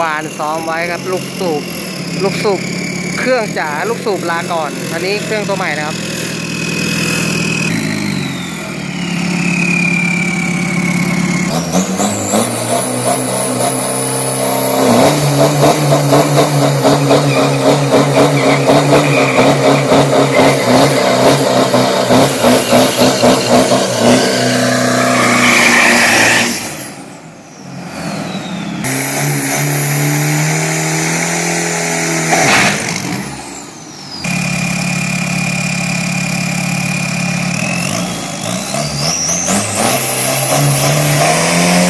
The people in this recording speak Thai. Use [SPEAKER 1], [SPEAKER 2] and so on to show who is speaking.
[SPEAKER 1] วางซ้อมไว้ครับ ลูกสูบ ลูกสูบ เครื่องจ๋าลูกสูบลาก่อน อันนี้เครื่องตัวใหม่นะครับ
[SPEAKER 2] Oh, my God.